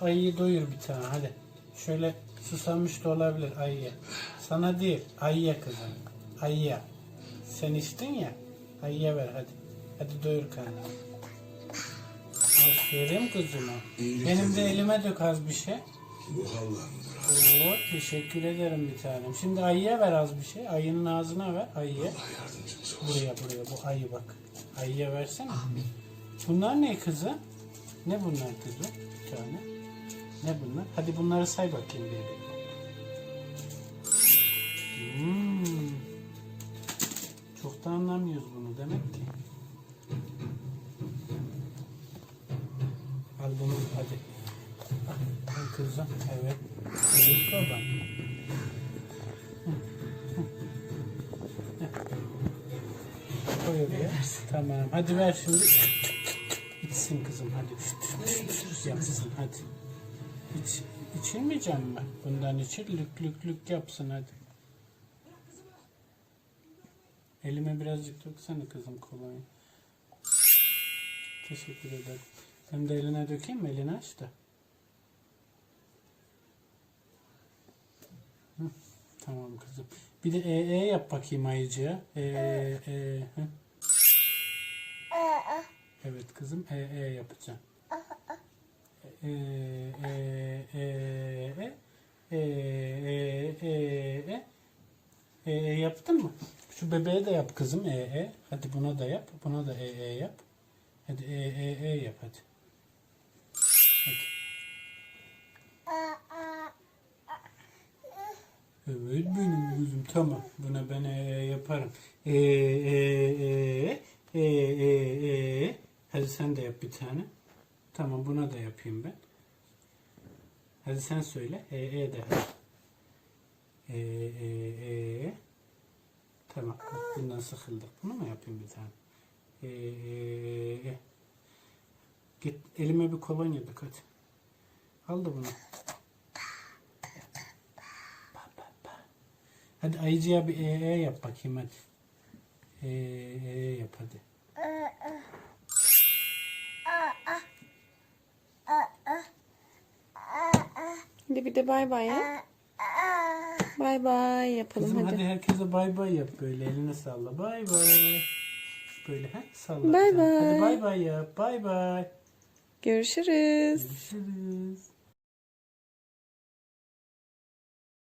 ayıyı doyur bir tane hadi. Şöyle susamış da olabilir ayıya. Sana değil ayıya kızım. Ayıya. Sen içtin ya. Ayıya ver hadi. Hadi doyur karnını. Aferin kızıma. Benim de elime dök az bir şey. Bu Allah'ındır. Oo, teşekkür ederim bir tanem. Şimdi ayıya ver az bir şey. Ayının ağzına ver ayıya. Buraya buraya bu ayı bak. Ayıya versene. Bunlar ne kızı? Ne bunlar kızı? Bir tane. Ne bunlar? Hadi bunları say bakayım bir. Hmm. Çok da anlamıyoruz bunu demek ki. Al bunu hadi. Al, al kızım. Evet. Evet babam. Tamam. Hadi ver şimdi. İçsin kızım hadi. Yapsın hadi. İç, içilmeyeceğim mi? Bundan içir lük lük lük yapsın hadi. Elime birazcık döksene kızım kolonya. Teşekkür ederim. Sen de eline dökeyim mi? Elini aç da. Hı, tamam kızım. Bir de e, e yap bakayım ayıcıya. E, e, hı. Evet kızım e, e yapacağım. E, e, e, e, e, e, e, e. E, e yaptın mı? Şu bebeğe de yap kızım e, e. Hadi buna da yap. Buna da e, e yap. Hadi e, e, e yap hadi. Hadi. Evet benim kızım tamam. Buna ben e, e yaparım. E, e, e, e, e, e. Hadi sen de yap bir tane. Tamam buna da yapayım ben. Hadi sen söyle. E, e de hadi. E, e, e. Bundan sıkıldık. Bunu mu yapayım bir tane? E, e, e. Git elime bir kolonya dök hadi. Al da bunu. Hadi ayıcıya bir e, e yap bakayım hadi. E, e yap hadi. Hadi bir de bay bay ya. Bay bay yapalım Kızım hadi. hadi. herkese bay bay yap böyle eline salla. Bay bay. Böyle ha salla. Bay tane. Hadi bay. bay bay yap. Bay bay. Görüşürüz. Görüşürüz.